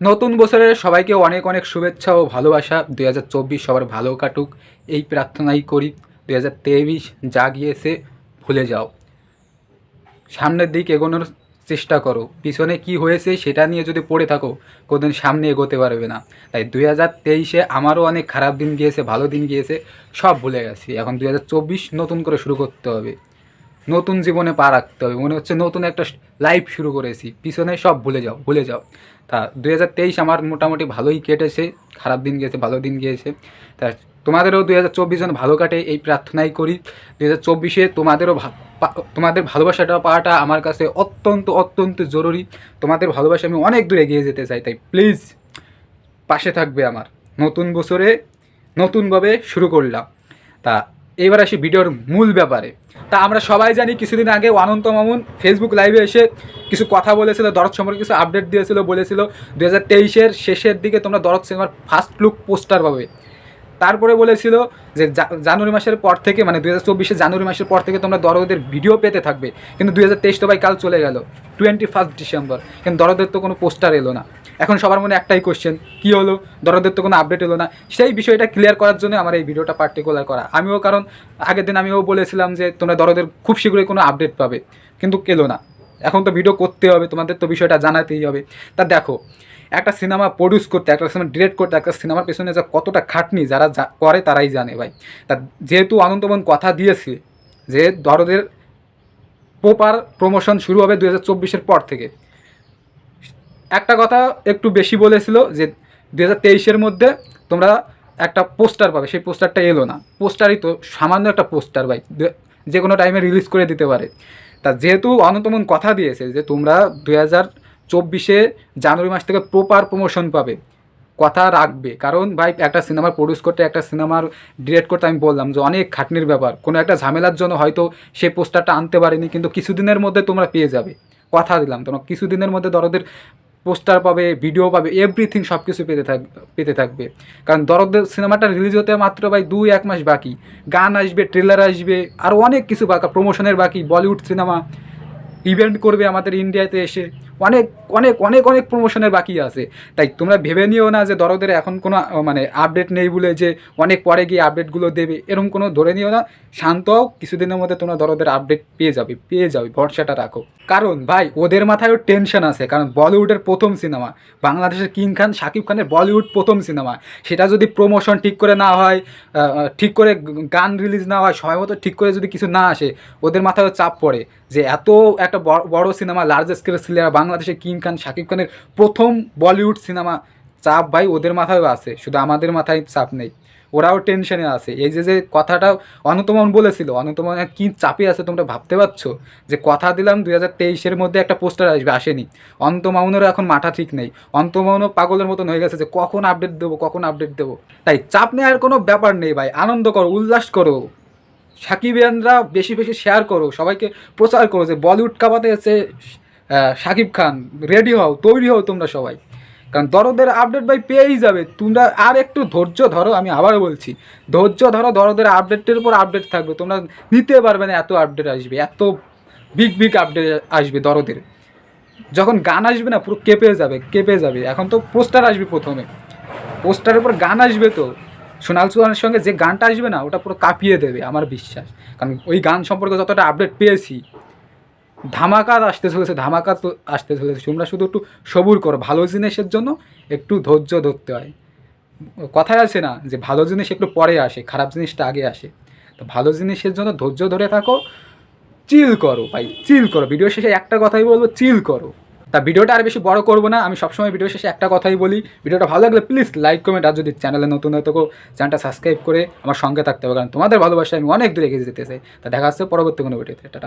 নতুন বছরের সবাইকে অনেক অনেক শুভেচ্ছা ও ভালোবাসা। দুই হাজার চব্বিশ সবার ভালো কাটুক। এই প্রার্থনাই করি, দুই হাজার তেইশ যা গিয়েছে ভুলে যাও। সামনের দিক এগোনোর চেষ্টা করো। পিছনে কি হয়েছে সেটা নিয়ে যদি পড়ে থাকো, কোনোদিন সামনে এগোতে পারবে না। তাই দুই হাজার তেইশে আমারও অনেক খারাপ দিন গিয়েছে, ভালো দিন গিয়েছে, সব ভুলে গেছি। এখন দুই হাজার চব্বিশ নতুন করে শুরু করতে হবে। নতুন জীবনে পা রাখতে হবে। মনে হচ্ছে নতুন একটা লাইফ শুরু করেছি। পিছনে সব ভুলে যাও ভুলে যাও। তা দুই হাজার তেইশ আমার মোটামুটি ভালোই কেটেছে, খারাপ দিন গিয়েছে, ভালো দিন গিয়েছে। তা তোমাদেরও দুই হাজার চব্বিশ জন ভালো কাটে এই প্রার্থনাই করি। দুই হাজার চব্বিশে তোমাদেরও তোমাদের ভালোবাসাটা পাওয়াটা আমার কাছে অত্যন্ত অত্যন্ত জরুরি। তোমাদের ভালোবাসা আমি অনেক দূরে এগিয়ে যেতে চাই, তাই প্লিজ পাশে থাকবে আমার। নতুন বছরে নতুনভাবে শুরু করলাম। তা এবার আসি ভিডিওর মূল ব্যাপারে। তা আমরা সবাই জানি কিছুদিন আগে অনন্ত মামুন ফেসবুক লাইভে এসে কিছু কথা বলেছিল, দরদ সম্পর্কে কিছু আপডেট দিয়েছিল, বলেছিল দু হাজার তেইশের শেষের দিকে তোমরা দরদ সিনেমার ফার্স্ট লুক পোস্টার পাবে। তারপরে বলেছিল যে জানুয়ারি মাসের পর থেকে মানে দু হাজার চব্বিশে জানুয়ারি মাসের পর থেকে তোমরা দরদের ভিডিও পেতে থাকবে। কিন্তু দু হাজার তেইশ তো ভাই কাল চলে গেল টোয়েন্টি ফার্স্ট ডিসেম্বর কিন্তু দরদের তো কোনো পোস্টার এলো না। এখন সবার মনে একটাই কোশ্চেন কী হলো? দরদের তো কোনো আপডেট এলো না। সেই বিষয়টা ক্লিয়ার করার জন্য আমার এই ভিডিওটা পার্টিকুলার করা। আমিও কারণ আগের দিন আমিও বলেছিলাম যে তোমরা দরদের খুব শীঘ্রই কোনো আপডেট পাবে, কিন্তু কেলো না। এখন তো ভিডিও করতে হবে, তোমাদের তো বিষয়টা জানাতেই হবে। তা দেখো, একটা সিনেমা প্রডিউস করতে, একটা সিনেমা ডিরেক্ট করতে, একটা সিনেমার পেছনে যা কতটা খাটনি যারা করে তারাই জানে ভাই। তা যেহেতু আনন্দবন কথা দিয়েছে যে দরদের প্রপার প্রমোশন শুরু হবে দু হাজার পর থেকে। একটা কথা একটু বেশি বলেছিল যে দু হাজার মধ্যে তোমরা একটা পোস্টার পাবে, সেই পোস্টারটা এলো না। পোস্টারই তো সামান্য একটা পোস্টার ভাই যে কোনো টাইমে রিলিজ করে দিতে পারে। তা যেহেতু অনন্তমন কথা দিয়েছে যে তোমরা দু হাজার চব্বিশে জানুয়ারি মাস থেকে প্রপার প্রমোশন পাবে, কথা রাখবে। কারণ ভাই, একটা সিনেমার প্রডিউস করতে, একটা সিনেমার ডিরেক্ট করতে আমি বললাম যে অনেক খাটনির ব্যাপার। কোনো একটা ঝামেলার জন্য হয়তো সেই পোস্টারটা আনতে পারেনি, কিন্তু কিছুদিনের মধ্যে তোমরা পেয়ে যাবে। কথা দিলাম তোমরা কিছুদিনের মধ্যে দরদের পোস্টার পাবে, ভিডিও পাবে এভরিথিং সব কিছু পেতে থাক, পেতে থাকবে। কারণ দরদের সিনেমাটা রিলিজ হতে মাত্র ভাই দুই, এক মাস বাকি। গান আসবে ট্রেলার আসবে, আর অনেক কিছু বাকি প্রমোশনের বাকি বলিউড সিনেমা ইভেন্ট করবে আমাদের ইন্ডিয়াতে এসে। অনেক অনেক অনেক অনেক প্রমোশনের বাকি আছে। তাই তোমরা ভেবে নিও না যে দরদের এখন কোনো মানে আপডেট নেই বলে যে অনেক পরে গিয়ে আপডেটগুলো দেবে, এরকম কোনো ধরে নিও না। শান্ত কিছুদিনের মধ্যে তোমরা দরদের আপডেট পেয়ে যাবে পেয়ে যাবে, ভরসাটা রাখো। কারণ ভাই, ওদের মাথায়ও টেনশন আছে, কারণ বলিউডের প্রথম সিনেমা, বাংলাদেশের কিং খান, শাকিব খানের বলিউড প্রথম সিনেমা। সেটা যদি প্রমোশন ঠিক করে না হয় ঠিক করে গান রিলিজ না হয়, সময় মতো ঠিক করে যদি কিছু না আসে, ওদের মাথায়ও চাপ পড়ে যে এত একটা বড়- বড় সিনেমা লার্জ স্কেলের সিনেমা বাংলাদেশে কিং খান, শাকিব খানের প্রথম বলিউড সিনেমা, চাপ ভাই ওদের মাথায়ও আছে, শুধু আমাদের মাথায় চাপ নেই। ওরাও টেনশনে আছে। এই যে যে কথাটা অনন্তমন বলেছিল অনন্তমন কি চাপে আছে তোমরা ভাবতে পারছ? যে কথা দিলাম দুই হাজার তেইশের মধ্যে একটা পোস্টার আসবে, আসেনি। অন্তমাউনেরও এখন মাথা ঠিক নেই। অন্তমাউনও পাগলের মতন হয়ে গেছে যে কখন আপডেট দেবো, কখন আপডেট দেবো। তাই চাপ নেওয়ার কোনো ব্যাপার নেই ভাই, আনন্দ করো, উল্লাস করো। সাকিবিয়ানরা বেশি বেশি শেয়ার করো, সবাইকে প্রচার করো যে বলিউড কাবাতে এসে শাকিব খান রেডি হও, তৈরি হও তোমরা সবাই। কারণ দরদের আপডেট ভাই পেয়েই যাবে। তোমরা আর একটু ধৈর্য ধরো, আমি আবারও বলছি। ধৈর্য ধরো, দরদের আপডেটের উপর আপডেট থাকবে। তোমরা নিতে পারবে না, এত আপডেট আসবে, এত বিগ বিগ আপডেট আসবে দরদের। যখন গান আসবে না, পুরো কেঁপে যাবে কেঁপে যাবে। এখন তো পোস্টার আসবে প্রথমে। পোস্টারের উপর গান আসবে তো। সোনাল সুহানের সঙ্গে যে গানটা আসবে না, ওটা পুরো কাঁপিয়ে দেবে, আমার বিশ্বাস। কারণ ওই গান সম্পর্কে যতটা আপডেট পেয়েছি ধামাকা আসতে চলেছে ধামাকা আসতে চলেছে। তোমরা শুধু একটু সবুর করো, ভালো জিনিসের জন্য একটু ধৈর্য ধরতে হয়। কথায় আছে না যে, ভালো জিনিস একটু পরে আসে, খারাপ জিনিসটা আগে আসে। তো ভালো জিনিসের জন্য ধৈর্য ধরে থাকো, চিল করো ভাই, চিল করো। ভিডিও শেষে একটা কথাই বলব, চিল করো। তা ভিডিওটা আর বেশি বড় করব না, আমি সবসময় ভিডিও শেষে একটা কথাই বলি। ভিডিওটা ভালো লাগলে প্লিজ লাইক, কমেন্ট, আর যদি চ্যানেলে নতুন হয়ে থাকো, চ্যানেলটা সাবস্ক্রাইব করে আমার সঙ্গে থাকতে হবে, কারণ তোমাদের ভালোবাসায় আমি অনেক দূরে এগিয়ে যেতে চাই। তা দেখা হচ্ছে পরবর্তী কোনো ভিডিওতে, টাটা।